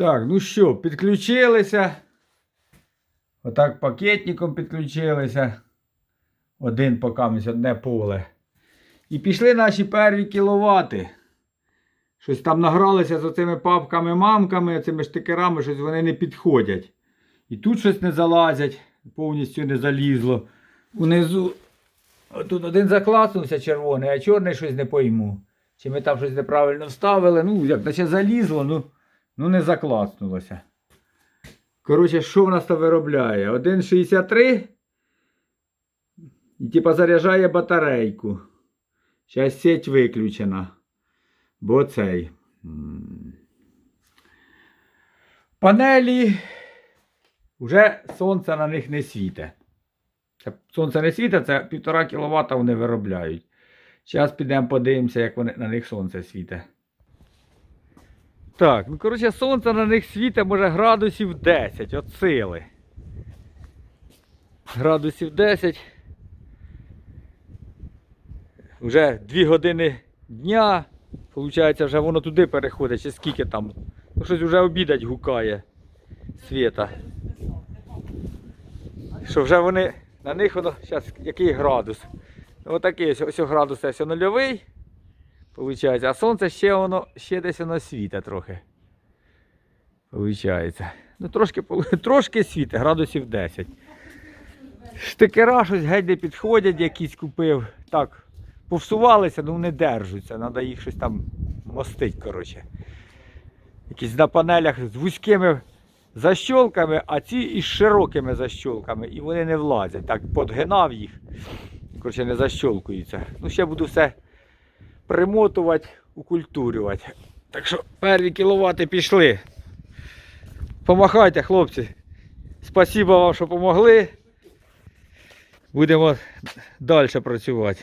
Так, ну що, підключилися. Отак пакетником підключилися. Один покамість, одне поле. І пішли наші перві кіловати. Щось там награлися з оцими папками-мамками, цими штикерами, щось вони не підходять. І тут щось не залазять, повністю не залізло. Унизу. Тут один закласнувся червоний, а чорний щось не пойму. Чи ми там щось неправильно вставили. Ну, як наче залізло, ну, ну не закласнулося. Коротше, що в нас там виробляє? 1,63 і типа заряджає батарейку. Зараз сеть виключена. Бо цей. Панелі. Вже сонце на них не світе. Це сонце не світить, це 1,5 кВт вони виробляють. Зараз підемо подивимося, як вони, на них сонце світить. Так, ну коротше, сонце на них світить, може градусів 10 от сили. Градусів 10. Вже 2 години дня. Получається, вже воно туди переходить, чи скільки там. Ну щось вже обідать гукає світа. Що вже вони, на них воно, зараз який градус? Ну, отакий ось, ось градус ось нульовий. Получається, а сонце ще воно, ще десь воно світе трохи. Получається. Ну трошки, трошки світе, градусів 10. Штикера щось геть не підходять, якісь купив. Так, повсувалися, ну не держаться. Треба їх щось там мостить, коротше. Якісь на панелях з вузькими защолками, а ці із широкими защолками. І вони не влазять. Так, подгинав їх. Коротше, не защолкуються. Ну, ще буду все примотувати, укультурювати. Так що перві кіловати пішли. Помахайте, хлопці. Спасибо вам, що помогли. Будемо далі працювати.